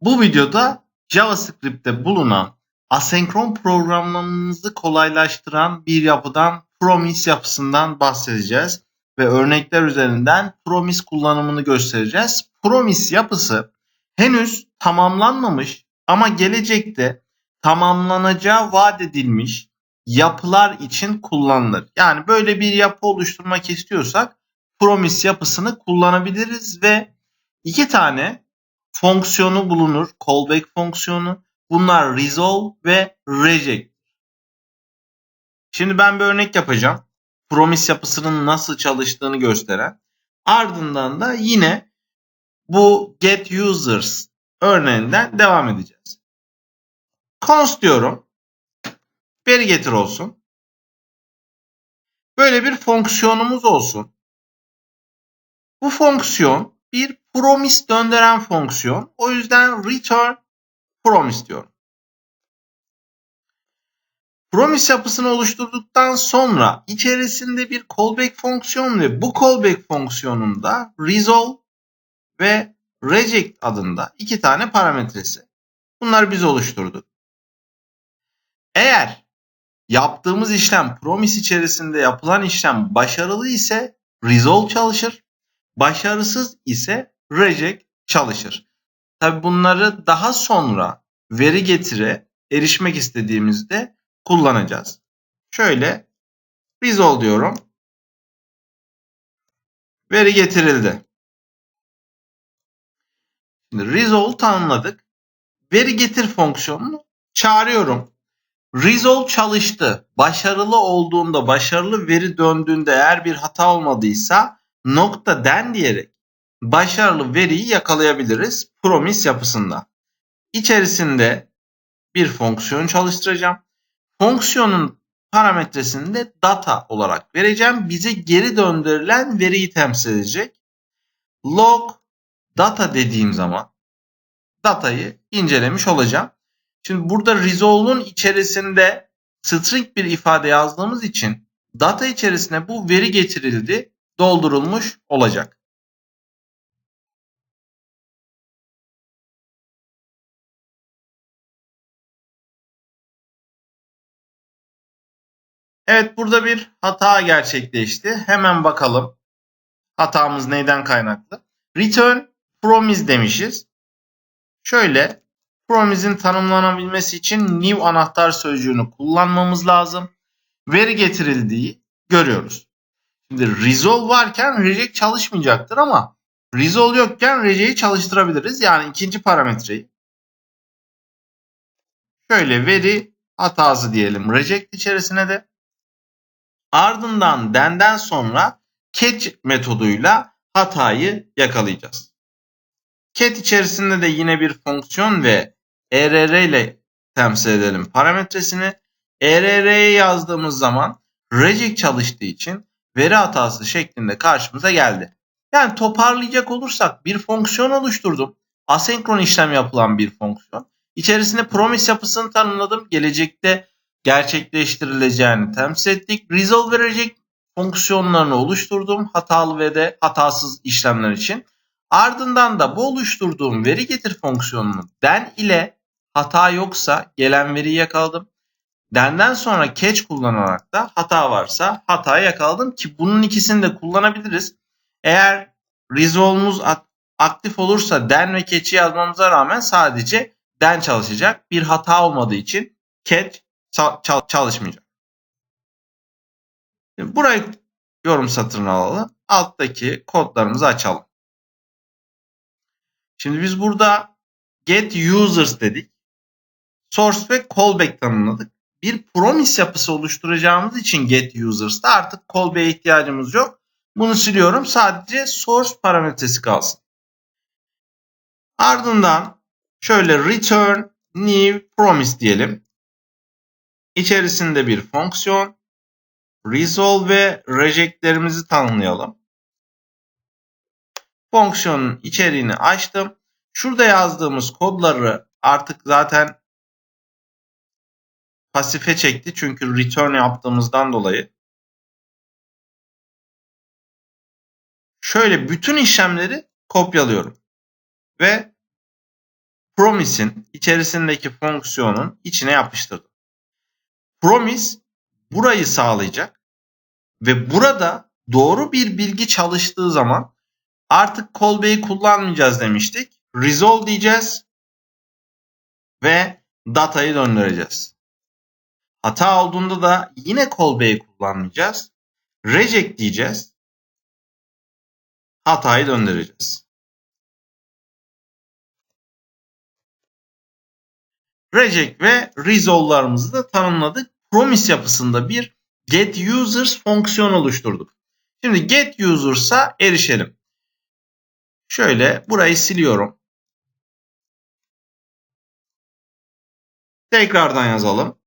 Bu videoda JavaScript'te bulunan asenkron programlamanızı kolaylaştıran bir yapıdan Promise yapısından bahsedeceğiz ve örnekler üzerinden Promise kullanımını göstereceğiz. Promise yapısı henüz tamamlanmamış ama gelecekte tamamlanacağı vaat edilmiş yapılar için kullanılır. Yani böyle bir yapı oluşturmak istiyorsak Promise yapısını kullanabiliriz ve iki tane fonksiyonu bulunur. Callback fonksiyonu. Bunlar resolve ve reject. Şimdi ben bir örnek yapacağım. Promise yapısının nasıl çalıştığını gösteren. Ardından da yine bu get users örneğinden devam edeceğiz. Const diyorum. Veri getir olsun. Böyle bir fonksiyonumuz olsun. Bu fonksiyon bir promise döndüren fonksiyon. O yüzden return promise diyorum. Promise yapısını oluşturduktan sonra içerisinde bir callback fonksiyon ve bu callback fonksiyonunda resolve ve reject adında iki tane parametresi. Bunları biz oluşturduk. Eğer yaptığımız işlem promise içerisinde yapılan işlem başarılı ise resolve çalışır. Başarısız ise reject çalışır. Tabi bunları daha sonra veri getire erişmek istediğimizde kullanacağız. Şöyle resolve diyorum. Veri getirildi. Şimdi resolve tanımladık. Veri getir fonksiyonunu çağırıyorum. Resolve çalıştı. Başarılı olduğunda, başarılı veri döndüğünde eğer bir hata olmadıysa nokta den diyerek başarılı veriyi yakalayabiliriz promise yapısında. İçerisinde bir fonksiyon çalıştıracağım. Fonksiyonun parametresini de data olarak vereceğim. Bize geri döndürülen veriyi temsil edecek. Log data dediğim zaman datayı incelemiş olacağım. Şimdi burada resolve'un içerisinde string bir ifade yazdığımız için data içerisine bu veri getirildi, doldurulmuş olacak. Evet burada bir hata gerçekleşti. Hemen bakalım. Hatamız neyden kaynaklı? Return promise demişiz. Şöyle promise'in tanımlanabilmesi için new anahtar sözcüğünü kullanmamız lazım. Veri getirildiği görüyoruz. Şimdi resolve varken reject çalışmayacaktır ama resolve yokken reject'i çalıştırabiliriz. Yani ikinci parametreyi. Şöyle veri hatası diyelim reject içerisine de. Ardından denden sonra catch metoduyla hatayı yakalayacağız. Cat içerisinde de yine bir fonksiyon ve err ile temsil edelim parametresini. err'ye yazdığımız zaman reject çalıştığı için veri hatası şeklinde karşımıza geldi. Yani toparlayacak olursak bir fonksiyon oluşturdum. Asenkron işlem yapılan bir fonksiyon. İçerisinde promise yapısını tanımladım. Gelecekte gerçekleştirileceğini temsil ettik. Resolve verecek fonksiyonlarını oluşturdum hatalı ve de hatasız işlemler için. Ardından da bu oluşturduğum veri getir fonksiyonunu den ile hata yoksa gelen veriyi yakaladım. Den'den sonra catch kullanarak da hata varsa hatayı yakaladım ki bunun ikisini de kullanabiliriz. Eğer resolve'umuz aktif olursa den ve catch'i yazmamıza rağmen sadece den çalışacak. Bir hata olmadığı için catch çalışmayacak. Burayı yorum satırına alalım. Alttaki kodlarımızı açalım. Şimdi biz burada get users dedik. Source ve callback tanımladık. Bir promise yapısı oluşturacağımız için get users'ta artık callback'e ihtiyacımız yok. Bunu siliyorum. Sadece source parametresi kalsın. Ardından şöyle return new promise diyelim. İçerisinde bir fonksiyon resolve ve rejectlerimizi tanımlayalım. Fonksiyonun içeriğini açtım. Şurada yazdığımız kodları artık zaten pasife çekti. Çünkü return yaptığımızdan dolayı. Şöyle bütün işlemleri kopyalıyorum. Ve promise'in içerisindeki fonksiyonun içine yapıştırdım. Promise burayı sağlayacak ve burada doğru bir bilgi çalıştığı zaman artık callback'i kullanmayacağız demiştik. Resolve diyeceğiz ve datayı döndüreceğiz. Hata olduğunda da yine callback'i kullanmayacağız. Reject diyeceğiz. Hatayı döndüreceğiz. Reject ve resolve'larımızı da tanımladık. Promise yapısında bir get users fonksiyon oluşturduk. Şimdi get users'a erişelim. Şöyle burayı siliyorum. Tekrardan yazalım.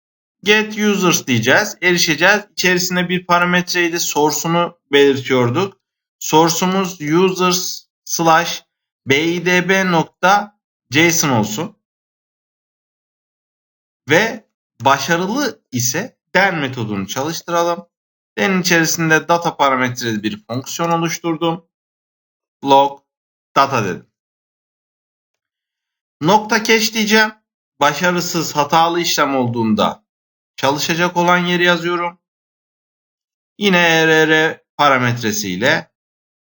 Get users diyeceğiz. Erişeceğiz. İçerisinde bir parametreydi. Source'unu belirtiyorduk. Source'umuz users slash bidb.json olsun. Ve başarılı ise den metodunu çalıştıralım. Den'in içerisinde data parametreli bir fonksiyon oluşturdum. Log data dedim. Nokta cache diyeceğim. Başarısız hatalı işlem olduğunda çalışacak olan yeri yazıyorum. Yine err parametresiyle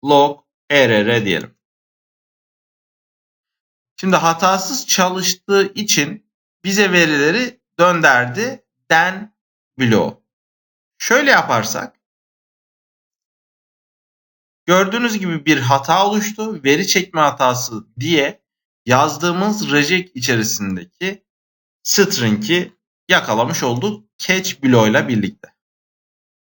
log err diyelim. Şimdi hatasız çalıştığı için bize verileri dönderdi den bloğu. Şöyle yaparsak gördüğünüz gibi bir hata oluştu. Veri çekme hatası diye yazdığımız reject içerisindeki string'i yakalamış olduk catch bloğuyla birlikte.